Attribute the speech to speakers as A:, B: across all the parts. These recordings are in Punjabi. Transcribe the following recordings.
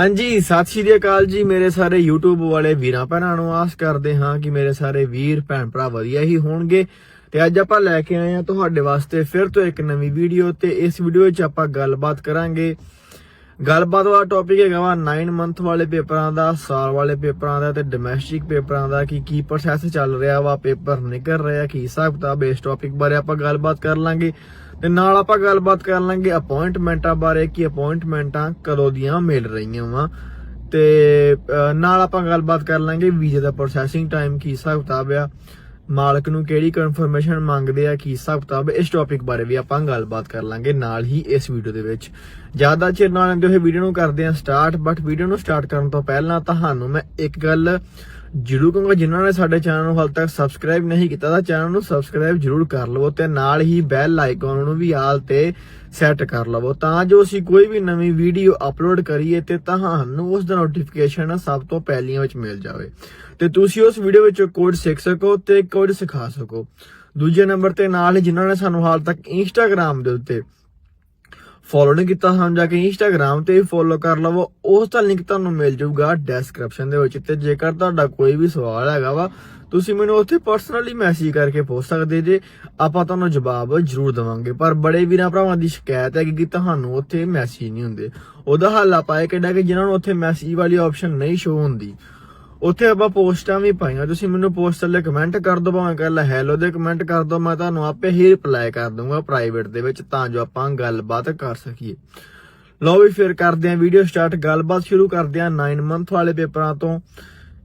A: ਹਾਂਜੀ, ਸਤਿ ਸ਼੍ਰੀ ਅਕਾਲ ਜੀ ਮੇਰੇ ਸਾਰੇ YouTube ਵਾਲੇ ਵੀਰਾਂ ਭੈਣਾਂ ਨੂੰ ਆਸ ਕਰਦੇ ਹਾਂ ਕਿ ਮੇਰੇ ਸਾਰੇ ਵੀਰ, ਭੈਣ ਭਰਾ ਵਧੀਆ ਹੀ ਹੋਣਗੇ। ਤੇ ਅੱਜ ਆਪਾਂ ਲੈ ਕੇ ਆਏ ਹਾਂ ਤੁਹਾਡੇ ਵਾਸਤੇ ਫਿਰ ਤੋਂ ਇੱਕ ਨਵੀਂ ਵੀਡੀਓ ਤੇ ਇਸ ਵੀਡੀਓ ਵਿੱਚ ਆਪਾਂ ਗੱਲਬਾਤ ਕਰਾਂਗੇ। ਗੱਲਬਾਤ ਵਾਲਾ ਟੌਪਿਕ ਹੈਗਾ ਵਾ 9 ਮੰਥ ਵਾਲੇ ਪੇਪਰਾਂ ਦਾ, ਸਾਲ ਵਾਲੇ ਪੇਪਰਾਂ ਦਾ ਤੇ ਡੋਮੈਸਟਿਕ ਪੇਪਰਾਂ ਦਾ ਕਿ ਕੀ ਪ੍ਰੋਸੈਸ ਚੱਲ ਰਿਹਾ ਵਾ, ਪੇਪਰ ਨਿਕਲ ਰਿਹਾ ਕੀ ਹਿਸਾਬ ਕਿਤਾਬ ਇਸ ਟੌਪਿਕ ਬਾਰੇ ਆਪਾਂ ਗੱਲਬਾਤ ਕਰ ਲਾਂਗੇ। ਤੇ ਨਾਲ ਆਪਾਂ ਗੱਲਬਾਤ ਕਰ ਲਾਂਗੇ ਅਪਾਇੰਟਮੈਂਟਾਂ ਬਾਰੇ ਕਿ ਅਪਾਇੰਟਮੈਂਟਾਂ ਕਦੋਂ ਦੀਆਂ ਮਿਲ ਰਹੀਆਂ ਵਾ। ਤੇ ਨਾਲ ਆਪਾਂ ਗੱਲਬਾਤ ਕਰ ਲਾਂਗੇ ਵੀਜ਼ੇ ਦਾ ਪ੍ਰੋਸੈਸਿੰਗ ਟਾਈਮ ਕੀ ਹਿਸਾਬ ਕਿਤਾਬ ਆ ਮਾਲਕ ਨੂੰ ਕਿਹੜੀ ਕਨਫਰਮੇਸ਼ਨ ਮੰਗਦੇ ਆ ਕੀ ਹਿਸਾਬ ਕਿਤਾਬ ਹੈ, ਇਸ ਟੌਪਿਕ ਬਾਰੇ ਵੀ ਆਪਾਂ ਗੱਲਬਾਤ ਕਰ ਲਾਂਗੇ ਨਾਲ ਹੀ ਇਸ ਵੀਡੀਓ ਦੇ ਵਿੱਚ। ਜ਼ਿਆਦਾ ਚਿਰ ਨਾਲ ਲੈਂਦੇ ਹੋਏ ਵੀਡੀਓ ਨੂੰ ਕਰਦੇ ਆ ਸਟਾਰਟ ਬਟ ਵੀਡੀਓ ਨੂੰ ਸਟਾਰਟ ਕਰਨ ਤੋਂ ਪਹਿਲਾਂ ਤੁਹਾਨੂੰ ਮੈਂ ਇੱਕ ਗੱਲ ਜਰੂਰ ਕਹਾਂਗਾ, ਜਿਨ੍ਹਾਂ ਨੇ ਸਾਡੇ ਚੈਨਲ ਨੂੰ ਹਾਲ ਤੱਕ ਸਬਸਕ੍ਰਾਈਬ ਨਹੀਂ ਕੀਤਾ ਤਾਂ ਚੈਨਲ ਨੂੰ ਸਬਸਕ੍ਰਾਈਬ ਜਰੂਰ ਕਰ ਲਵੋ ਤੇ ਨਾਲ ਹੀ ਬੈਲ ਆਈਕਨ ਨੂੰ ਵੀ ਆਲ ਤੇ ਸੈੱਟ ਕਰ ਲਵੋ। ਤਾਂ ਜੋ ਅਸੀਂ ਕੋਈ ਵੀ ਨਵੀਂ ਵੀਡੀਓ ਅਪਲੋਡ ਕਰੀਏ ਤੇ ਤੁਹਾਨੂੰ ਉਸ ਦਾ ਨੋਟੀਫਿਕੇਸ਼ਨ ਸਭ ਤੋਂ ਪਹਿਲੀਆਂ ਵਿੱਚ ਮਿਲ ਜਾਵੇ। ਤੇ ਤੁਸੀਂ ਉਸ ਵੀਡੀਓ ਵਿੱਚ ਕੋਡ ਸਿੱਖ ਸਕੋ ਤੇ ਕੋਡ ਸਿਖਾ ਸਕੋ। ਦੂਜੇ ਨੰਬਰ ਤੇ ਨਾਲ ਹੀ ਜਿਨ੍ਹਾਂ ਨੇ ਸਾਨੂੰ ਹਾਲ ਤੱਕ ਇੰਸਟਾਗ੍ਰam ਦੇ ਉੱਤੇ ਫੋਲੋ ਨਹੀਂ ਕੀਤਾ ਸਾਨੂੰ ਜਾ ਕੇ ਇੰਸਟਾਗ੍ਰam ਤੇ ਫੋਲੋ ਕਰ ਲਵੋ। ਉਸ ਦਾ ਲਿੰਕ ਤੁਹਾਨੂੰ ਮਿਲ ਜਾਊਗਾ ਡਿਸਕ੍ਰਿਪਸ਼ਨ ਦੇ ਵਿੱਚ ਤੇ ਜੇਕਰ ਤੁਹਾਡਾ ਕੋਈ ਵੀ ਸਵਾਲ ਹੈਗਾ ਵਾ, ਤੁਸੀਂ ਮੈਨੂੰ ਉੱਥੇ ਪਰਸਨਲੀ ਮੈਸੇਜ ਕਰਕੇ ਪੁੱਛ ਸਕਦੇ ਜੇ। ਆਪਾਂ ਤੁਹਾਨੂੰ ਜਵਾਬ ਜ਼ਰੂਰ ਦਵਾਂਗੇ। ਪਰ ਬੜੇ ਵੀਰਾਂ ਭਰਾਵਾਂ ਦੀ ਸ਼ਿਕਾਇਤ ਹੈ ਕਿ ਤੁਹਾਨੂੰ ਉੱਥੇ ਮੈਸੇਜ ਨਹੀਂ ਹੁੰਦੇ। ਉਹਦਾ ਹੱਲ ਆਪਾਂ ਇਹ ਕਿਹੜਾ ਕਿ ਜਿਨ੍ਹਾਂ ਨੂੰ ਉੱਥੇ ਮੈਸੇਜ ਵਾਲੀ ਆਪਸ਼ਨ ਨਹੀਂ ਸ਼ੋ ਹੁੰਦੀ ਉੱਥੇ ਆਪਾਂ ਪੋਸਟਾਂ ਵੀ ਪਾਈਆਂ। ਤੁਸੀਂ ਮੈਨੂੰ ਪੋਸਟ ਥੱਲੇ ਕਮੈਂਟ ਕਰ ਦਿਓ, ਭਾਵੇਂ ਕੱਲ ਹੈਲੋ ਦੇ ਕਮੈਂਟ ਕਰ ਦਿਓ, ਮੈਂ ਤੁਹਾਨੂੰ ਆਪੇ ਹੀ ਰਿਪਲਾਈ ਕਰ ਦੂੰਗਾ ਪ੍ਰਾਈਵੇਟ ਦੇ ਵਿੱਚ, ਤਾਂ ਜੋ ਆਪਾਂ ਗੱਲਬਾਤ ਕਰ ਸਕੀਏ। ਲਓ ਵੀ ਫਿਰ ਕਰਦੇ ਆਂ ਵੀਡੀਓ ਸਟਾਰਟ ਗੱਲਬਾਤ ਸ਼ੁਰੂ ਕਰਦੇ ਆਂ 9 ਮੰਥ ਵਾਲੇ ਪੇਪਰਾਂ ਤੋਂ।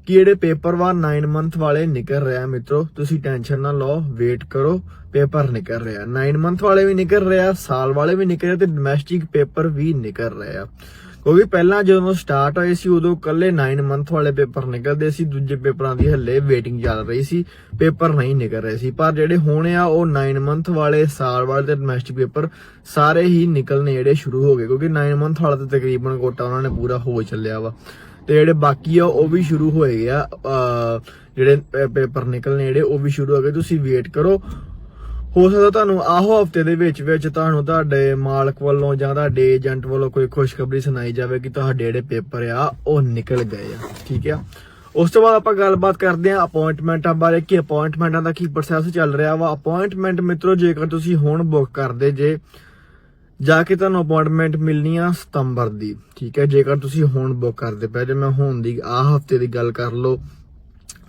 A: ਕਿ ਜਿਹੜੇ ਪੇਪਰ ਵਾ? 9 ਮੰਥ ਵਾਲੇ ਨਿਕਲ ਰਿਹਾ ਮਿੱਤਰੋ, ਤੁਸੀਂ ਟੈਨਸ਼ਨ ਨਾ ਲਓ ਵੇਟ ਕਰੋ, ਪੇਪਰ ਨਿਕਲ ਰਿਹਾ। 9 ਮੰਥ ਵਾਲੇ ਵੀ ਨਿਕਲ ਰਿਹਾ, ਸਾਲ ਵਾਲੇ ਵੀ ਨਿਕਲ ਰਿਹਾ ਤੇ ਡੋਮੈਸਟਿਕ ਪੇਪਰ ਵੀ ਨਿਕਲ ਰਿਹਾ। ਕਿਉਂਕਿ ਪਹਿਲਾਂ ਜਦੋਂ ਸਟਾਰਟ ਹੋਏ ਸੀ, ਉਦੋਂ ਕੱਲੇ 9 ਮੰਥ ਵਾਲੇ ਪੇਪਰ ਨਿਕਲਦੇ ਸੀ, ਦੂਜੇ ਪੇਪਰਾਂ ਦੀ ਹੱਲੇ ਵੇਟਿੰਗ ਚੱਲ ਰਹੀ ਸੀ, ਪੇਪਰ ਨਹੀਂ ਨਿਕਲ ਰਹੇ ਸੀ। ਪਰ ਜਿਹੜੇ ਹੋਣੇ ਆ, ਉਹ 9 ਮੰਥ ਵਾਲੇ ਸਾਲ ਵਾਲੇ ਤੇ ਡੋਮੈਸਟਿਕ ਪੇਪਰ ਸਾਰੇ ਹੀ ਨਿਕਲਨੇ ਜਿਹੜੇ ਸ਼ੁਰੂ ਹੋ ਗਏ, ਕਿਉਂਕਿ 9 ਮੰਥ ਵਾਲਾ ਤੇ ਤਕਰੀਬਨ ਕੋਟਾ ਉਹਨਾਂ ਨੇ ਪੂਰਾ ਹੋ ਚੱਲਿਆ ਵਾ। ਤੇ ਜਿਹੜੇ ਬਾਕੀ ਆ, ਉਹ ਵੀ ਸ਼ੁਰੂ ਹੋਏ ਗਿਆ ਜਿਹੜੇ ਪੇਪਰ ਨਿਕਲਨੇ ਜਿਹੜੇ ਉਹ ਵੀ ਸ਼ੁਰੂ ਹੋ ਗਏ। ਤੁਸੀਂ ਵੇਟ ਕਰੋ ਹੋ ਸਕਦਾ ਤੁਹਾਨੂੰ ਆਹੋ ਹਫ਼ਤੇ ਦੇ ਵਿੱਚ ਵਿੱਚ ਤੁਹਾਨੂੰ ਤੁਹਾਡੇ ਮਾਲਕ ਵੱਲੋਂ ਜਾਂ ਤੁਹਾਡੇ ਏਜੰਟ ਵੱਲੋਂ ਕੋਈ ਖੁਸ਼ਖਬਰੀ ਸੁਣਾਈ ਜਾਵੇ ਕਿ ਤੁਹਾਡੇ ਜਿਹੜੇ ਪੇਪਰ ਆ, ਉਹ ਨਿਕਲ ਗਏ ਆ। ਠੀਕ ਆ? ਉਸ ਤੋਂ ਬਾਅਦ ਆਪਾਂ ਗੱਲਬਾਤ ਕਰਦੇ ਆ ਅਪਾਇੰਟਮੈਂਟਾਂ ਬਾਰੇ ਕਿ ਅਪਾਇੰਟਮੈਂਟਾਂ ਦਾ ਕੀ ਪ੍ਰੋਸੈਸ ਚੱਲ ਰਿਹਾ ਵਾ। ਅਪਾਇੰਟਮੈਂਟ ਮਿੱਤਰੋ, ਜੇਕਰ ਤੁਸੀਂ ਹੁਣ ਬੁੱਕ ਕਰਦੇ ਜੇ, ਜਾ ਕੇ ਤੁਹਾਨੂੰ ਅਪਾਇੰਟਮੈਂਟ ਮਿਲਣੀ ਆ ਸਤੰਬਰ ਦੀ। ਠੀਕ ਹੈ ਜੇਕਰ ਤੁਸੀਂ ਹੁਣ ਬੁੱਕ ਕਰਦੇ ਪਏ ਜੇ, ਮੈਂ ਹੁਣ ਦੀ ਆਹ ਹਫ਼ਤੇ ਦੀ ਗੱਲ ਕਰ ਲਓ।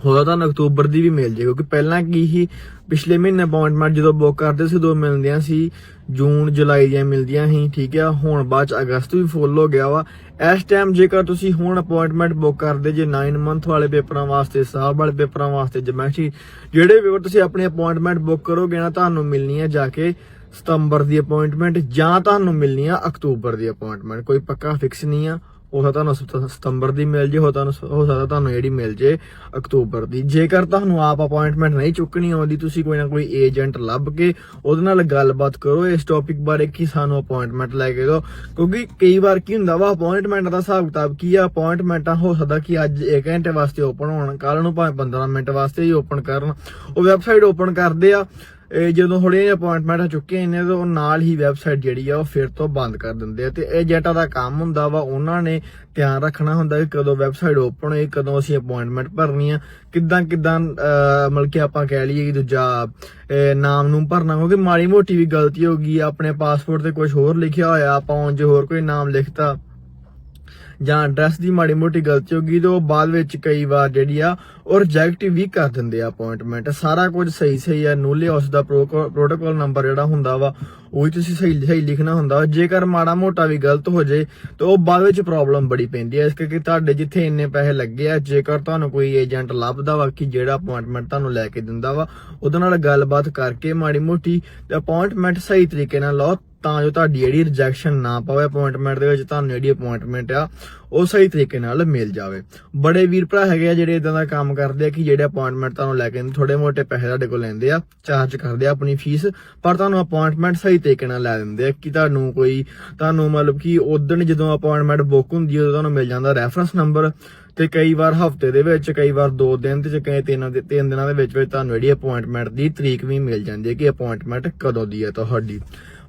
A: ਹੋਇਆ ਤਾਂ ਅਕਤੂਬਰ ਦੀ ਵੀ ਮਿਲ ਜੇ, ਕਿਉਂਕਿ ਪਹਿਲਾਂ ਕੀ ਸੀ, ਪਿਛਲੇ ਮਹੀਨੇ ਅਪਾਇੰਟਮੈਂਟ ਜਦੋਂ ਬੁੱਕ ਕਰਦੇ ਸੀ ਦੋ ਮਿਲਦੀਆਂ ਸੀ, ਜੂਨ, ਜੁਲਾਈ ਦੀਆਂ ਮਿਲਦੀਆਂ ਸੀ, ਠੀਕ ਆ, ਹੁਣ ਬਾਅਦ ਚ ਅਗਸਤ ਵੀ ਫੁੱਲ ਹੋ ਗਿਆ ਵਾ। ਇਸ ਟਾਈਮ ਜੇਕਰ ਤੁਸੀਂ ਹੁਣ ਅਪਾਇੰਟਮੈਂਟ ਬੁੱਕ ਕਰਦੇ ਜੇ 9 ਮੰਥ ਵਾਲੇ ਪੇਪਰਾਂ ਵਾਸਤੇ ਸਾਹਬ ਵਾਲੇ ਪੇਪਰਾਂ ਵਾਸਤੇ ਜਮੈਸ਼ੀ, ਜਿਹੜੇ ਪੇਪਰ ਤੁਸੀਂ ਆਪਣੀ ਅਪਾਇੰਟਮੈਂਟ ਬੁੱਕ ਕਰੋਗੇ ਨਾ, ਤੁਹਾਨੂੰ ਮਿਲਣੀ ਹੈ ਜਾ ਕੇ ਸਤੰਬਰ ਦੀ ਅਪਾਇੰਟਮੈਂਟ ਜਾਂ ਤੁਹਾਨੂੰ ਮਿਲਣੀ ਆ ਅਕਤੂਬਰ ਦੀ ਅਪਾਇੰਟਮੈਂਟ ਕੋਈ ਪੱਕਾ ਫਿਕਸ ਨਹੀਂ ਆ। ਉਹ ਤਾਂ ਤੁਹਾਨੂੰ ਸਤੰਬਰ ਦੀ ਮਿਲ ਜੇ ਹੋ ਤੁਹਾਨੂੰ ਹੋ ਸਕਦਾ ਤੁਹਾਨੂੰ ਜਿਹੜੀ ਮਿਲ ਜੇ ਅਕਤੂਬਰ ਦੀ। ਜੇਕਰ ਤੁਹਾਨੂੰ ਆਪ ਅਪਾਇੰਟਮੈਂਟ ਨਹੀਂ ਚੁੱਕਣੀ ਆਉਂਦੀ, ਤੁਸੀਂ ਕੋਈ ਨਾ ਕੋਈ ਏਜੰਟ ਲੱਭ ਕੇ ਉਹਦੇ ਨਾਲ ਗੱਲਬਾਤ ਕਰੋ, ਇਸ ਟੌਪਿਕ ਬਾਰੇ ਕਿ ਸਾਨੂੰ ਅਪਾਇੰਟਮੈਂਟ ਲੈ ਕੇ ਦਿਓ। ਕਿਉਂਕਿ ਕਈ ਵਾਰ ਕੀ ਹੁੰਦਾ ਵਾ ਅਪਾਇੰਟਮੈਂਟ ਦਾ ਹਿਸਾਬ ਕਿਤਾਬ ਕੀ ਆ? ਅਪਾਇੰਟਮੈਂਟਾਂ ਹੋ ਸਕਦਾ ਕਿ ਅੱਜ 1 ਘੰਟੇ ਵਾਸਤੇ ਓਪਨ ਹੋਣ ਕੱਲ ਨੂੰ ਭਾਵੇਂ 15 ਮਿੰਟ ਵਾਸਤੇ ਹੀ ਓਪਨ ਕਰਨ। ਉਹ ਵੈਬਸਾਈਟ ਓਪਨ ਕਰਦੇ ਆ ਇਹ ਜਦੋਂ ਥੋੜੇ ਅਪਾਇੰਟਮੈਂਟ ਆ ਚੁੱਕੇ ਨੇ, ਤਾਂ ਉਹ ਨਾਲ ਹੀ ਵੈਬਸਾਈਟ ਜਿਹੜੀ ਆ, ਉਹ ਫਿਰ ਤੋਂ ਬੰਦ ਕਰ ਦਿੰਦੇ ਆ। ਤੇ ਏਜੰਟਾਂ ਦਾ ਕੰਮ ਹੁੰਦਾ ਵਾ, ਉਹਨਾਂ ਨੇ ਧਿਆਨ ਰੱਖਣਾ ਹੁੰਦਾ ਕਿ ਕਦੋਂ ਵੈਬਸਾਈਟ ਓਪਨ ਹੋਈ ਕਦੋਂ ਅਸੀਂ ਅਪਾਇੰਟਮੈਂਟ ਭਰਨੀ ਆ। ਕਿੱਦਾਂ ਕਿੱਦਾਂ ਮਤਲਬ ਕਿ ਆਪਾਂ ਕਹਿ ਲਈਏ ਕਿ ਦੂਜਾ ਨਾਮ ਨੂੰ ਭਰਨਾ, ਕਿਉਂਕਿ ਮਾੜੀ ਮੋਟੀ ਵੀ ਗਲਤੀ ਹੋ ਗਈ ਆਪਣੇ ਪਾਸਪੋਰਟ ਤੇ ਕੁਝ ਹੋਰ ਲਿਖਿਆ ਹੋਇਆ, ਆਪਾਂ ਉਂਝ ਹੋਰ ਕੋਈ ਨਾਮ ਲਿਖਤਾ। ਜਾਂ ਐਡਰੈਸ ਦੀ ਮਾੜੀ ਮੋਟੀ ਗਲਤੀ ਹੋ ਗਈ ਤੇ ਉਹ ਬਾਅਦ ਵਿੱਚ ਕਈ ਵਾਰ ਜਿਹੜੀ ਆ ਉਹ ਰਿਜੈਕਟ ਵੀ ਕਰ ਦਿੰਦੇ ਆ ਅਪਾਇੰਟਮੈਂਟ ਸਾਰਾ ਕੁਝ ਸਹੀ ਸਹੀ ਆ। ਨੂਲੇ ਉਸ ਦਾ ਪ੍ਰੋਟੋਕਾਲ ਨੰਬਰ ਜਿਹੜਾ ਹੁੰਦਾ ਵਾ, ਉਹ ਵੀ ਤੁਸੀਂ ਸਹੀ ਸਹੀ ਲਿਖਣਾ ਹੁੰਦਾ ਵਾ। ਜੇਕਰ ਮਾੜਾ ਮੋਟਾ ਵੀ ਗਲਤ ਹੋ ਜੇ, ਤਾਂ ਉਹ ਬਾਅਦ ਵਿੱਚ ਪ੍ਰੋਬਲਮ ਬੜੀ ਪੈਂਦੀ ਹੈ ਇਸ ਕਰਕੇ ਤੁਹਾਡੇ ਜਿੱਥੇ ਇੰਨੇ ਪੈਸੇ ਲੱਗੇ ਆ, ਜੇਕਰ ਤੁਹਾਨੂੰ ਕੋਈ ਏਜੰਟ ਲੱਭਦਾ ਵਾ ਕਿ ਜਿਹੜਾ ਅਪਾਇੰਟਮੈਂਟ ਤੁਹਾਨੂੰ ਲੈ ਕੇ ਦਿੰਦਾ ਵਾ, ਉਹਦੇ ਨਾਲ ਗੱਲਬਾਤ ਕਰਕੇ ਮਾੜੀ ਮੋਟੀ ਤੇ ਅਪਾਇੰਟਮੈਂਟ ਸਹੀ ਤਰੀਕੇ ਨਾਲ ਲਓ। ਤਾਂ ਜੋ ਤੁਹਾਡੀ ਜਿਹੜੀ ਰਿਜੈਕਸ਼ਨ ਨਾ ਪਵੇ ਅਪਾਇੰਟਮੈਂਟ ਦੇ ਵਿੱਚ ਤੁਹਾਨੂੰ ਜਿਹੜੀ ਅਪਾਇੰਟਮੈਂਟ ਆ, ਉਹ ਸਹੀ ਤਰੀਕੇ ਨਾਲ ਮਿਲ ਜਾਵੇ। ਬੜੇ ਵੀਰ ਭਰਾ ਹੈਗੇ ਆ ਜਿਹੜੇ ਇਦਾਂ ਦਾ ਕੰਮ ਕਰਦੇ ਆ ਕਿ ਜਿਹੜੇ ਅਪਾਇੰਟਮੈਂਟ ਤੁਹਾਨੂੰ ਲੈ ਕੇ ਥੋੜੇ ਮੋਟੇ ਪੈਸੇ ਤੁਹਾਡੇ ਕੋਲ ਲੈਂਦੇ ਆ ਚਾਰਜ ਕਰਦੇ ਆ ਆਪਣੀ ਫੀਸ ਪਰ ਤੁਹਾਨੂੰ ਅਪਾਇੰਟਮੈਂਟ ਸਹੀ ਤਰੀਕੇ ਨਾਲ ਲੈ ਦਿੰਦੇ ਆ ਕਿ ਤੁਹਾਨੂੰ ਕੋਈ, ਤੁਹਾਨੂੰ ਮਤਲਬ ਕਿ ਉਦੋਂ ਜਦੋਂ ਅਪਾਇੰਟਮੈਂਟ ਬੁੱਕ ਹੁੰਦੀ ਹੈ ਉਦੋਂ ਤੁਹਾਨੂੰ ਮਿਲ ਜਾਂਦਾ ਰੈਫਰੈਂਸ ਨੰਬਰ ਤੇ ਕਈ ਵਾਰ ਹਫ਼ਤੇ ਦੇ ਵਿੱਚ, ਕਈ ਵਾਰ 2 ਦਿਨ ਤੇ, ਕਈ ਤਿੰਨ ਦੇ ਤਿੰਨ ਦਿਨਾਂ ਦੇ ਵਿੱਚ ਵਿੱਚ ਤੁਹਾਨੂੰ ਜਿਹੜੀ ਅਪਾਇੰਟਮੈਂਟ ਦੀ ਤਰੀਕ ਵੀ ਮਿਲ ਜਾਂਦੀ ਹੈ ਕਿ ਅਪਾਇੰਟਮੈਂਟ ਕਦੋਂ ਦੀ ਹੈ ਤੁਹਾਡੀ।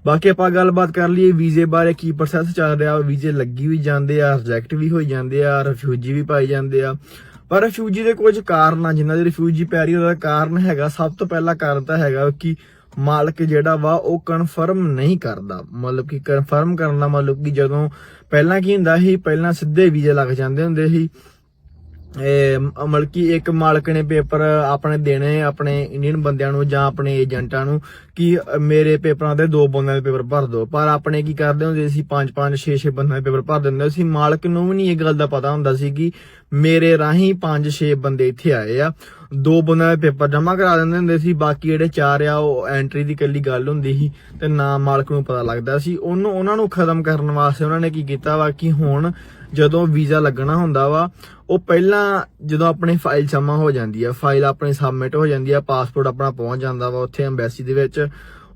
A: ਬਾਕੀ ਆਪਾਂ ਗੱਲਬਾਤ ਕਰ ਲਈਏ ਵੀਜ਼ੇ ਬਾਰੇ, ਕੀ ਪ੍ਰੋਸੈਸ ਚੱਲ ਰਿਹਾ, ਵੀਜ਼ੇ ਲੱਗੀ ਵੀ ਜਾਂਦੇ ਆ ਰਿਜੈਕਟ ਵੀ ਹੋਈ ਜਾਂਦੇ ਆ ਰਿਫਿਊਜੀ ਵੀ ਪਾਈ ਜਾਂਦੇ ਆ। ਪਰ ਰਿਫਿਊਜੀ ਦੇ ਕੁਝ ਕਾਰਨ ਆ ਜਿਨ੍ਹਾਂ ਦੇ ਰਿਫਿਊਜੀ ਪੈ ਰਹੀ ਉਹਦਾ ਕਾਰਨ ਹੈਗਾ, ਸਭ ਤੋਂ ਪਹਿਲਾ ਕਾਰਨ ਤਾਂ ਹੈਗਾ ਕਿ ਮਾਲਕ ਜਿਹੜਾ ਵਾ, ਉਹ ਕਨਫਰਮ ਨਹੀਂ ਕਰਦਾ। ਮਤਲਬ ਕਿ ਕਨਫਰਮ ਕਰਨ ਦਾ ਮਤਲਬ ਕਿ ਜਦੋਂ ਪਹਿਲਾਂ ਕੀ ਹੁੰਦਾ ਸੀ, ਪਹਿਲਾਂ ਸਿੱਧੇ ਵੀਜ਼ੇ ਲੱਗ ਜਾਂਦੇ ਹੁੰਦੇ ਸੀ। ਇਹ ਮਤਲਬ ਕਿ ਇੱਕ ਮਾਲਕ ਨੇ ਪੇਪਰ ਆਪਣੇ ਦੇਣੇ ਆਪਣੇ ਇੰਡੀਅਨ ਬੰਦਿਆਂ ਨੂੰ ਜਾਂ ਆਪਣੇ ਏਜੰਟਾਂ ਨੂੰ ਕਿ ਮੇਰੇ ਪੇਪਰਾਂ ਦੇ ਦੋ ਬੰਦਿਆਂ ਦੇ ਪੇਪਰ ਭਰ ਦਿਓ। ਪਰ ਆਪਣੇ ਕੀ ਕਰਦੇ ਹੁੰਦੇ ਸੀ? ਪੰਜ ਪੰਜ, ਛੇ ਛੇ ਬੰਦਿਆਂ ਦੇ ਪੇਪਰ ਭਰ ਦਿੰਦੇ ਸੀ। ਮਾਲਕ ਨੂੰ ਵੀ ਨਹੀਂ ਇਹ ਗੱਲ ਦਾ ਪਤਾ ਹੁੰਦਾ ਸੀ ਕਿ ਮੇਰੇ ਰਾਹੀਂ ਪੰਜ, ਛੇ ਬੰਦੇ ਇੱਥੇ ਆਏ ਆ। ਦੋ ਬੰਦਿਆਂ ਦੇ ਪੇਪਰ ਜਮ੍ਹਾਂ ਕਰਾ ਦਿੰਦੇ ਹੁੰਦੇ ਸੀ। ਬਾਕੀ ਜਿਹੜੇ ਚਾਰ ਆ, ਉਹ ਐਂਟਰੀ ਦੀ ਕੱਲੀ ਗੱਲ ਹੁੰਦੀ ਸੀ ਤੇ ਨਾ ਮਾਲਕ ਨੂੰ ਪਤਾ ਲੱਗਦਾ ਸੀ। ਉਹਨੂੰ, ਉਹਨਾਂ ਨੂੰ ਖਤਮ ਕਰਨ ਵਾਸਤੇ ਉਹਨਾਂ ਨੇ ਕੀ ਕੀਤਾ ਵਾ ਕਿ ਹੁਣ ਜਦੋਂ ਵੀਜ਼ਾ ਲੱਗਣਾ ਹੁੰਦਾ ਵਾ, ਉਹ ਪਹਿਲਾਂ ਜਦੋਂ ਆਪਣੀ ਫਾਈਲ ਜਮ੍ਹਾਂ ਹੋ ਜਾਂਦੀ ਆ, ਫਾਈਲ ਆਪਣੀ ਸਬਮਿਟ ਹੋ ਜਾਂਦੀ ਆ, ਪਾਸਪੋਰਟ ਆਪਣਾ ਪਹੁੰਚ ਜਾਂਦਾ ਵਾ ਉੱਥੇ ਐਮਬੈਸੀ ਦੇ ਵਿੱਚ,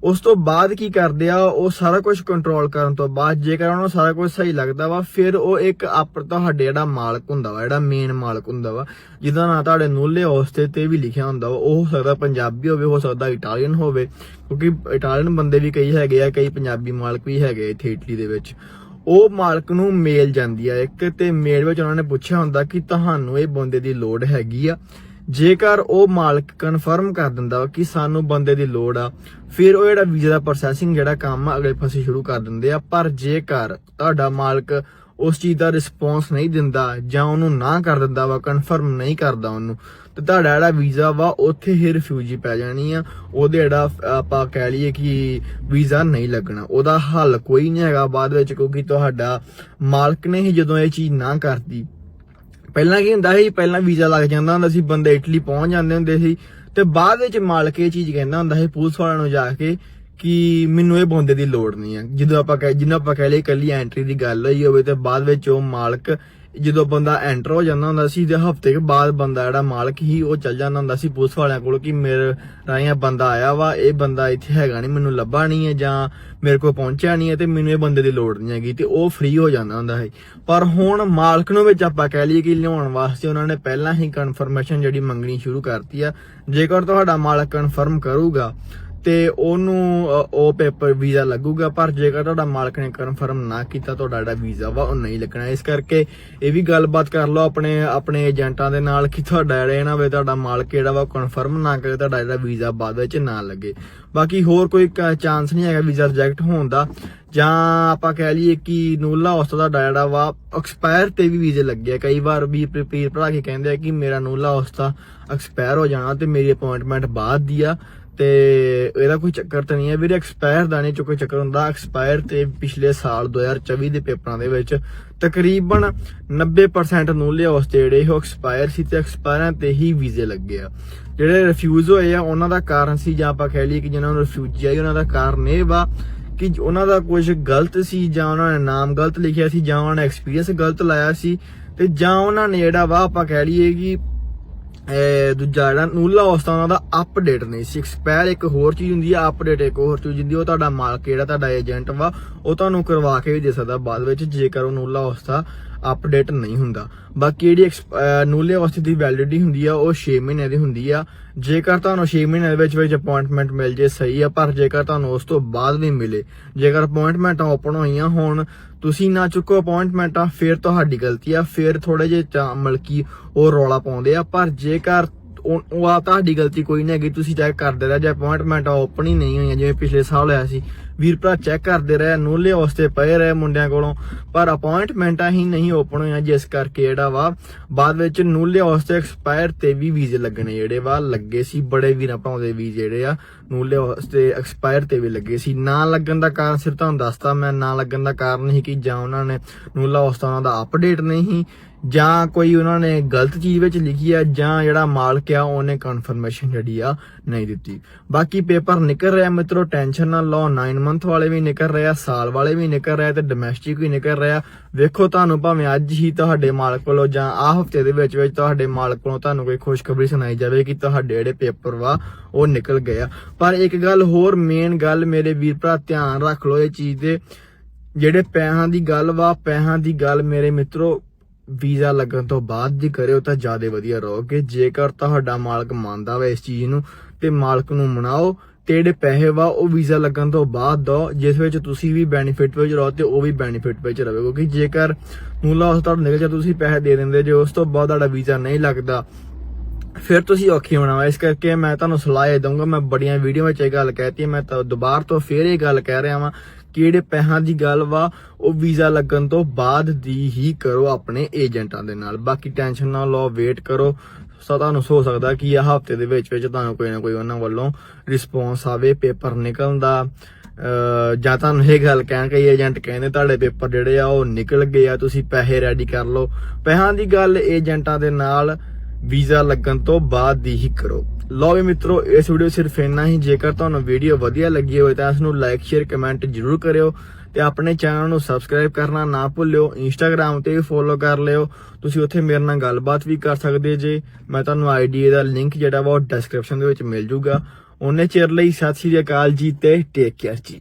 A: ਉਸ ਤੋਂ ਬਾਅਦ ਕੀ ਕਰਦੇ ਆ, ਉਹ ਸਾਰਾ ਕੁਝ ਕੰਟਰੋਲ ਕਰਨ ਤੋਂ ਬਾਅਦ ਜੇਕਰ ਉਹਨਾਂ ਨੂੰ ਸਾਰਾ ਕੁਝ ਸਹੀ ਲੱਗਦਾ ਵਾ, ਫਿਰ ਉਹ ਇੱਕ ਆਪ ਤੁਹਾਡੇ ਜਿਹੜਾ ਮਾਲਕ ਹੁੰਦਾ ਵਾ, ਜਿਹੜਾ ਮੇਨ ਮਾਲਕ ਹੁੰਦਾ ਵਾ, ਜਿਹਦਾ ਨਾਂ ਤੁਹਾਡੇ ਨੂਲੇ ਹੋਸਤੇ ਤੇ ਵੀ ਲਿਖਿਆ ਹੁੰਦਾ ਵਾ, ਉਹ ਹੋ ਸਕਦਾ ਪੰਜਾਬੀ ਹੋਵੇ, ਹੋ ਸਕਦਾ ਇਟਾਲੀਅਨ ਹੋਵੇ, ਕਿਉਂਕਿ ਇਟਾਲੀਅਨ ਬੰਦੇ ਵੀ ਕਈ ਹੈਗੇ ਆ, ਕਈ ਪੰਜਾਬੀ ਮਾਲਕ ਵੀ ਹੈਗੇ ਇੱਥੇ ਇਟਲੀ ਦੇ ਵਿੱਚ। ਉਹ ਮਾਲਕ ਨੂੰ ਮੇਲ ਜਾਂਦੀ ਆ ਇੱਕ ਤੇ ਮੇਲ ਵਿੱਚ ਉਹਨਾਂ ਨੇ ਪੁੱਛਿਆ ਹੁੰਦਾ ਕਿ ਤੁਹਾਨੂੰ ਇਹ ਬੰਦੇ ਦੀ ਲੋੜ ਹੈਗੀ ਆ। ਜੇਕਰ ਉਹ ਮਾਲਕ ਕਨਫਰਮ ਕਰ ਦਿੰਦਾ ਕਿ ਸਾਨੂੰ ਬੰਦੇ ਦੀ ਲੋੜ ਆ, ਫਿਰ ਉਹ ਜਿਹੜਾ ਵੀਜ਼ਾ ਦਾ ਪ੍ਰੋਸੈਸਿੰਗ ਜਿਹੜਾ ਕੰਮ ਆ, ਅਗਲੇ ਪਾਸੇ ਸ਼ੁਰੂ ਕਰ ਦਿੰਦੇ ਆ। ਪਰ ਜੇਕਰ ਤੁਹਾਡਾ ਮਾਲਕ ਉਸ ਚੀਜ਼ ਦਾ ਰਿਸਪੌਂਸ ਨਹੀਂ ਦਿੰਦਾ ਜਾਂ ਉਹਨੂੰ ਨਾ ਕਰ ਦਿੰਦਾ ਵਾ ਕਨਫਰਮ ਨਹੀਂ ਕਰਦਾ ਉਹਨੂੰ। ਤੇ ਤੁਹਾਡਾ ਜਿਹੜਾ ਵੀਜ਼ਾ ਵਾ, ਉੱਥੇ ਹੀ ਰਿਫਿਊਜੀ ਪੈ ਜਾਣੀ ਆ। ਉਹਦੇ ਜਿਹੜਾ, ਆਪਾਂ ਕਹਿ ਲਈਏ ਕਿ ਵੀਜ਼ਾ ਨਹੀਂ ਲੱਗਣਾ। ਉਹਦਾ ਹੱਲ ਕੋਈ ਨਹੀਂ ਹੈਗਾ ਬਾਅਦ ਵਿੱਚ, ਕਿਉਂਕਿ ਤੁਹਾਡਾ ਮਾਲਕ ਨੇ ਹੀ ਜਦੋਂ ਇਹ ਚੀਜ਼ ਨਾ ਕਰਦੀ ਪਹਿਲਾਂ ਕੀ ਹੁੰਦਾ ਸੀ, ਪਹਿਲਾਂ ਵੀਜ਼ਾ ਲੱਗ ਜਾਂਦਾ ਹੁੰਦਾ ਸੀ, ਬੰਦੇ ਇਟਲੀ ਪਹੁੰਚ ਜਾਂਦੇ ਹੁੰਦੇ ਸੀ। ਤੇ ਬਾਅਦ ਵਿੱਚ ਮਾਲਕ ਇਹ ਚੀਜ਼ ਕਹਿੰਦਾ ਹੁੰਦਾ ਸੀ, ਪੁਲਿਸ ਵਾਲਿਆਂ ਨੂੰ ਜਾ ਕੇ ਕਿ ਮੈਨੂੰ ਇਹ ਬੰਦੇ ਦੀ ਲੋੜ ਨਹੀਂ ਹੈ ਜਦੋਂ ਆਪਾਂ ਕਹਿ ਜਿੰਨਾ ਆਪਾਂ ਕਹਿ ਲਈ ਕੱਲੀ ਐਂਟਰੀ ਦੀ ਗੱਲ ਹੋਈ ਹੋਵੇ ਤੇ ਬਾਅਦ ਵਿੱਚ ਉਹ ਮਾਲਕ ਜਦੋਂ ਬੰਦਾ ਐਂਟਰ ਹੋ ਜਾਂਦਾ ਹੁੰਦਾ ਸੀ ਤੇ ਹਫ਼ਤੇ ਕੇ ਬਾਅਦ ਬੰਦਾ ਜਿਹੜਾ ਮਾਲਕ ਹੀ ਉਹ ਚੱਲ ਜਾਂਦਾ ਹੁੰਦਾ ਸੀ ਪੁਲਿਸ ਵਾਲਿਆਂ ਕੋਲ ਕਿ ਮੇਰੇ ਰਾਹੀਂ ਬੰਦਾ ਆਇਆ ਵਾ, ਇਹ ਬੰਦਾ ਇੱਥੇ ਹੈਗਾ ਨਹੀਂ, ਮੈਨੂੰ ਲੱਭਾ ਨਹੀਂ ਹੈ ਜਾਂ ਮੇਰੇ ਕੋਲ ਪਹੁੰਚਿਆ ਨਹੀਂ ਹੈ ਤੇ ਮੈਨੂੰ ਇਹ ਬੰਦੇ ਦੀ ਲੋੜ ਨਹੀਂ ਹੈਗੀ ਤੇ ਉਹ ਫ੍ਰੀ ਹੋ ਜਾਂਦਾ ਹੁੰਦਾ ਹੈ ਪਰ ਹੁਣ ਮਾਲਕ ਨੂੰ ਵਿੱਚ ਆਪਾਂ ਕਹਿ ਲਈਏ ਕਿ ਲਿਆਉਣ ਵਾਸਤੇ ਉਹਨਾਂ ਨੇ ਪਹਿਲਾਂ ਹੀ ਕਨਫਰਮੇਸ਼ਨ ਜਿਹੜੀ ਮੰਗਣੀ ਸ਼ੁਰੂ ਕਰਤੀ ਆ। ਜੇਕਰ ਤੁਹਾਡਾ ਮਾਲਕ ਕਨਫਰਮ ਕਰੂਗਾ ਤੇ ਉਹਨੂੰ ਉਹ ਪੇਪਰ ਵੀਜ਼ਾ ਲੱਗੂਗਾ, ਪਰ ਜੇਕਰ ਤੁਹਾਡਾ ਮਾਲਕ ਨੇ ਕਨਫਰਮ ਨਾ ਕੀਤਾ ਤੁਹਾਡਾ ਜਿਹੜਾ ਵੀਜ਼ਾ ਵਾ, ਉਹ ਨਹੀਂ ਲੱਗਣਾ। ਇਸ ਕਰਕੇ ਇਹ ਵੀ ਗੱਲਬਾਤ ਕਰ ਲਓ ਆਪਣੇ ਆਪਣੇ ਏਜੰਟਾਂ ਦੇ ਨਾਲ ਕਿ ਤੁਹਾਡਾ ਜਿਹੜਾ ਇਹ ਨਾ ਤੁਹਾਡਾ ਮਾਲਕ ਜਿਹੜਾ ਵਾ ਕਨਫਰਮ ਨਾ ਕਰੇ, ਤੁਹਾਡਾ ਜਿਹੜਾ ਵੀਜ਼ਾ ਬਾਅਦ ਵਿੱਚ ਨਾ ਲੱਗੇ। ਬਾਕੀ ਹੋਰ ਕੋਈ ਚਾਂਸ ਨਹੀਂ ਹੈਗਾ ਵੀਜ਼ਾ ਰਿਜੈਕਟ ਹੋਣ ਦਾ। ਜਾਂ ਆਪਾਂ ਕਹਿ ਲਈਏ ਕਿ ਨੂਲਾ ਹੌਸਟਲ ਦਾ ਜਿਹੜਾ ਵਾ ਐਕਸਪਾਇਰ ਤੇ ਵੀ ਵੀਜ਼ੇ ਲੱਗੇ ਕਈ ਵਾਰ ਵੀ ਪ੍ਰੀਪੇਰ ਭਰਾ ਕੇ ਕਹਿੰਦੇ ਆ ਕਿ ਮੇਰਾ ਨੂਲਾ ਹੌਸਟਲ ਐਕਸਪਾਇਰ ਹੋ ਜਾਣਾ ਤੇ ਮੇਰੀ ਅਪਾਇੰਟਮੈਂਟ ਬਾਅਦ ਦੀ ਆ। ਤੇ ਇਹਦਾ ਕੋਈ ਚੱਕਰ ਤਾਂ ਨਹੀਂ ਹੈ ਵੀਰੇ ਐਕਸਪਾਇਰ ਦਾ ਨਹੀਂ ਕੋਈ ਚੱਕਰ ਹੁੰਦਾ। ਐਕਸਪਾਇਰ ਤੇ ਪਿਛਲੇ ਸਾਲ 2024 ਦੇ ਪੇਪਰਾਂ ਦੇ ਵਿੱਚ ਤਕਰੀਬਨ 90% ਨੂਲੇ ਹੌਸਟਲ ਜਿਹੜੇ ਉਹ ਐਕਸਪਾਇਰ ਸੀ ਤੇ ਐਕਸਪਾਇਰਾਂ ਤੇ ਹੀ ਵੀਜ਼ੇ ਲੱਗੇ ਆ। ਜਿਹੜੇ ਰਿਫਿਊਜ਼ ਹੋਏ ਆ, ਉਹਨਾਂ ਦਾ ਕਾਰਨ ਸੀ ਜਾਂ ਆਪਾਂ ਕਹਿ ਲਈਏ ਕਿ ਜਿਹਨਾਂ ਨੂੰ ਰਿਫਿਊਜੀ ਆਈ, ਉਹਨਾਂ ਦਾ ਕਾਰਨ ਇਹ ਵਾ ਕਿ ਉਹਨਾਂ ਦਾ ਕੁਝ ਗਲਤ ਸੀ ਜਾਂ ਉਹਨਾਂ ਨੇ ਨਾਮ ਗਲਤ ਲਿਖਿਆ ਸੀ ਜਾਂ ਉਹਨਾਂ ਨੇ ਐਕਸਪੀਰੀਅੰਸ ਗਲਤ ਲਾਇਆ ਸੀ ਤੇ ਜਾਂ ਉਹਨਾਂ ਨੇ ਜਿਹੜਾ ਵਾ ਆਪਾਂ ਕਹਿ ਲਈਏ ਕਿ ਦੂਜਾ ਜਿਹੜਾ ਨੂਲਾ ਹੌਸਟਲ ਉਹਨਾਂ ਦਾ ਅਪਡੇਟ ਨਹੀਂ ਸੀ। ਐਕਸਪਾਇਰ ਇੱਕ ਹੋਰ ਚੀਜ਼ ਹੁੰਦੀ ਆ ਅਪਡੇਟ ਇੱਕ ਹੋਰ ਚੀਜ਼ ਹੁੰਦੀ ਉਹ ਤੁਹਾਡਾ ਮਾਲਕ ਜਿਹੜਾ ਤੁਹਾਡਾ ਏਜੰਟ ਵਾ, ਉਹ ਤੁਹਾਨੂੰ ਕਰਵਾ ਕੇ ਵੀ ਦੇ ਸਕਦਾ ਬਾਅਦ ਵਿੱਚ, ਜੇਕਰ ਉਹ ਨੂਲਾ ਹੌਸਟਲ ਅਪਡੇਟ ਨਹੀਂ ਹੁੰਦਾ। ਬਾਕੀ ਜਿਹੜੀ ਐਕਸਪ- ਨੂਲੇ ਹੌਸਟਲ ਦੀ ਵੈਲਿਡਿਟੀ ਹੁੰਦੀ ਆ, ਉਹ 6 ਮਹੀਨੇ ਦੀ ਹੁੰਦੀ ਆ। ਜੇਕਰ ਤੁਹਾਨੂੰ 6 ਮਹੀਨੇ ਦੇ ਵਿੱਚ ਵਿੱਚ ਅਪਾਇੰਟਮੈਂਟ ਮਿਲ ਜੇ ਸਹੀ ਆ, ਪਰ ਜੇਕਰ ਤੁਹਾਨੂੰ ਉਸ ਤੋਂ ਬਾਅਦ ਵੀ ਮਿਲੇ, ਜੇਕਰ ਅਪਾਇੰਟਮੈਂਟਾਂ ਓਪਨ ਹੋਈਆਂ ਹੋਣ, ਤੁਸੀਂ ਨਾ ਚੁੱਕੋ ਅਪਾਇੰਟਮੈਂਟਾਂ ਫਿਰ ਤੁਹਾਡੀ ਗਲਤੀ ਆ। ਫਿਰ ਥੋੜੇ ਜਿਹੇ ਚਾ- ਮਲਕੀ ਉਹ ਰੌਲਾ ਪਾਉਂਦੇ ਆ। ਪਰ ਜੇਕਰ ਉਹ ਆ ਤੁਹਾਡੀ ਗਲਤੀ ਕੋਈ ਨਹੀਂ ਹੈਗੀ, ਤੁਸੀਂ ਚੈੱਕ ਕਰਦੇ ਰਹੇ, ਜੇ ਅਪਾਇੰਟਮੈਂਟਾਂ ਓਪਨ ਹੀ ਨਹੀਂ ਹੋਈਆਂ, ਜਿਵੇਂ ਪਿਛਲੇ ਸਾਲ ਹੋਇਆ ਸੀ। ਵੀਰ ਭਰਾ ਚੈੱਕ ਕਰਦੇ ਰਹੇ ਨੂਲੇ ਵਾਸਤੇ ਪਏ ਰਹੇ ਮੁੰਡਿਆਂ ਕੋਲੋਂ, ਪਰ ਅਪਾਇੰਟਮੈਂਟਾਂ ਹੀ ਨਹੀਂ ਓਪਨ ਹੋਈਆਂ, ਜਿਸ ਕਰਕੇ ਜਿਹੜਾ ਵਾ, ਬਾਅਦ ਵਿੱਚ ਨੂਲੇ ਵਾਸਤੇ ਐਕਸਪਾਇਰ ਤੇ ਵੀ ਵੀਜ਼ੇ ਲੱਗਣੇ ਜਿਹੜੇ ਵਾ, ਲੱਗੇ ਸੀ, ਬੜੇ ਵੀਰਾਂ ਭਰਾਉਂਦੇ ਵੀਜ਼ੇ ਜਿਹੜੇ ਆ ਨੂਲੇ ਵਾਸਤੇ ਐਕਸਪਾਇਰ ਤੇ ਵੀ ਲੱਗੇ ਸੀ। ਨਾ ਲੱਗਣ ਦਾ ਕਾਰਨ ਸਿਰ ਤੁਹਾਨੂੰ ਦੱਸਤਾ ਮੈਂ, ਨਾ ਲੱਗਣ ਦਾ ਕਾਰਨ ਹੀ ਕਿ ਜਾਂ ਉਹਨਾਂ ਨੇ ਨੂਲਾ ਵਾਸਤਾ ਉਹਨਾਂ ਦਾ ਅਪਡੇਟ ਨਹੀਂ ਜਾਂ ਕੋਈ ਉਹਨਾਂ ਨੇ ਗਲਤ ਚੀਜ਼ ਵਿੱਚ ਲਿਖੀ ਆ, ਜਾਂ ਜਿਹੜਾ ਮਾਲਕ ਆ, ਉਹਨੇ ਕਨਫਰਮੇਸ਼ਨ ਜਿਹੜੀ ਆ, ਨਹੀਂ ਦਿੱਤੀ। ਬਾਕੀ ਪੇਪਰ ਨਿਕਲ ਰਿਹਾ ਮਿੱਤਰੋ ਟੈਨਸ਼ਨ ਨਾ ਲਓ 9 ਮੰਥ ਵਾਲੇ ਵੀ ਨਿਕਲ ਰਿਹਾ ਸਾਲ ਵਾਲੇ ਵੀ ਨਿਕਲ ਰਿਹਾ ਤੇ ਡੋਮੈਸਟਿਕ ਵੀ ਨਿਕਲ ਰਿਹਾ ਵੇਖੋ ਤੁਹਾਨੂੰ ਭਾਵੇਂ ਅੱਜ ਹੀ ਤੁਹਾਡੇ ਮਾਲਕ ਕੋਲੋਂ ਜਾਂ ਆਹ ਹਫ਼ਤੇ ਦੇ ਵਿੱਚ ਵਿੱਚ ਤੁਹਾਡੇ ਮਾਲਕ ਕੋਲੋਂ ਤੁਹਾਨੂੰ ਕੋਈ ਖੁਸ਼ਖਬਰੀ ਸੁਣਾਈ ਜਾਵੇ ਕਿ ਤੁਹਾਡੇ ਜਿਹੜੇ ਪੇਪਰ ਵਾ, ਉਹ ਨਿਕਲ ਗਏ ਆ। ਪਰ ਇੱਕ ਗੱਲ ਹੋਰ ਮੇਨ ਗੱਲ ਮੇਰੇ ਵੀਰ ਭਰਾ, ਧਿਆਨ ਰੱਖ ਲਓ ਇਹ ਚੀਜ਼ ਦੇ ਜਿਹੜੇ ਪੈਸਿਆਂ ਦੀ ਗੱਲ ਵਾ, ਪੈਸਿਆਂ ਦੀ ਗੱਲ ਮੇਰੇ ਮਿੱਤਰੋ ਵੀਜ਼ਾ ਲੱਗਣ ਤੋਂ ਬਾਅਦ ਦੀ ਕਰਿਓ ਤਾਂ ਜ਼ਿਆਦਾ ਵਧੀਆ ਰਹੋਗੇ। ਜੇਕਰ ਤੁਹਾਡਾ ਮਾਲਕ ਮੰਨਦਾ ਵਾ ਇਸ ਚੀਜ਼ ਨੂੰ ਤੇ ਮਾਲਕ ਨੂੰ ਮਨਾਓ ਤੇ ਜਿਹੜੇ ਪੈਸੇ ਵਾ ਉਹ ਵੀਜ਼ਾ ਲੱਗਣ ਤੋਂ ਬਾਅਦ ਦੋ, ਜਿਸ ਵਿੱਚ ਤੁਸੀਂ ਵੀ ਬੈਨੀਫਿਟ ਵਿੱਚ ਰਹੋ ਤੇ ਉਹ ਵੀ ਬੈਨੀਫਿਟ ਵਿੱਚ ਰਹੇ ਕਿਉਂਕਿ ਜੇਕਰ ਮੂਲਾ ਉਸ ਤੁਹਾਡੇ ਨਿਕਲ ਜਾ ਤੁਸੀਂ ਪੈਸੇ ਦੇ ਦਿੰਦੇ ਜੇ, ਉਸ ਤੋਂ ਬਾਅਦ ਤੁਹਾਡਾ ਵੀਜ਼ਾ ਨਹੀਂ ਲੱਗਦਾ, ਫਿਰ ਤੁਸੀਂ ਔਖੇ ਹੋਣਾ ਵਾ। ਇਸ ਕਰਕੇ ਮੈਂ ਤੁਹਾਨੂੰ ਸਲਾਹ ਇਹ ਦਊਂਗਾ, ਮੈਂ ਬੜੀਆਂ ਵੀਡੀਓ ਵਿੱਚ ਇਹ ਗੱਲ ਕਹਿਤੀ, ਮੈਂ ਤਾਂ ਦੁਬਾਰਾ ਤੋਂ ਫੇਰ ਇਹ ਗੱਲ ਕਹਿ ਰਿਹਾ ਵਾਂ ਕਿਹੜੇ ਪੈਸਿਆਂ ਦੀ ਗੱਲ ਵਾ, ਉਹ ਵੀਜ਼ਾ ਲੱਗਣ ਤੋਂ ਬਾਅਦ ਦੀ ਹੀ ਕਰੋ ਆਪਣੇ ਏਜੰਟਾਂ ਦੇ ਨਾਲ। ਬਾਕੀ ਟੈਨਸ਼ਨ ਨਾ ਲਓ, ਵੇਟ ਕਰੋ। ਸੋ ਤੁਹਾਨੂੰ ਹੋ ਸਕਦਾ ਕਿ ਇਹ ਹਫ਼ਤੇ ਦੇ ਵਿੱਚ ਵਿੱਚ ਤੁਹਾਨੂੰ ਕੋਈ ਨਾ ਕੋਈ ਉਹਨਾਂ ਵੱਲੋਂ ਰਿਸਪੌਂਸ ਆਵੇ, ਪੇਪਰ ਨਿਕਲਣ ਦਾ ਅਹ ਜਾਂ ਤੁਹਾਨੂੰ ਇਹ ਗੱਲ ਕਹਿਣ ਕਈ ਏਜੰਟ ਕਹਿੰਦੇ, ਤੁਹਾਡੇ ਪੇਪਰ ਜਿਹੜੇ ਆ ਉਹ ਨਿਕਲ ਗਏ ਆ, ਤੁਸੀਂ ਪੈਸੇ ਰੈਡੀ ਕਰ ਲਓ। ਪੈਸਿਆਂ ਦੀ ਗੱਲ ਏਜੰਟਾਂ ਦੇ ਨਾਲ ਵੀਜ਼ਾ ਲੱਗਣ ਤੋਂ ਬਾਅਦ ਦੀ ਹੀ ਕਰੋ। ਲਓ ਵੀ ਮਿੱਤਰੋ, ਇਸ ਵੀਡੀਓ ਸਿਰਫ ਇੰਨਾ ਹੀ। ਜੇਕਰ ਤੁਹਾਨੂੰ ਵੀਡੀਓ ਵਧੀਆ ਲੱਗੀ ਹੋਵੇ ਤਾਂ ਇਸ ਨੂੰ ਲਾਈਕ ਸ਼ੇਅਰ ਕਮੈਂਟ ਜਰੂਰ ਕਰਿਓ ਤੇ ਆਪਣੇ ਚੈਨਲ ਨੂੰ ਸਬਸਕ੍ਰਾਈਬ ਕਰਨਾ ਨਾ ਭੁੱਲਿਓ। ਇੰਸਟਾਗ੍ਰam ਤੇ ਵੀ ਫੋਲੋ ਕਰ ਲਿਓ। ਤੁਸੀਂ ਉੱਥੇ ਮੇਰੇ ਨਾਲ ਗੱਲਬਾਤ ਵੀ ਕਰ ਸਕਦੇ ਜੇ। ਮੈਂ ਤੁਹਾਨੂੰ ਆਈਡੀ ਦਾ ਲਿੰਕ ਜਿਹੜਾ ਵਾ ਉਹ ਡਿਸਕ੍ਰਿਪਸ਼ਨ ਦੇ ਵਿੱਚ ਮਿਲ ਜੂਗਾ। ਉਹਨੇ ਚਿਰ ਲਈ ਸਤਿ ਸ਼੍ਰੀ ਅਕਾਲ ਜੀ ਤੇ ਟੇਕ ਕੇਅਰ ਜੀ।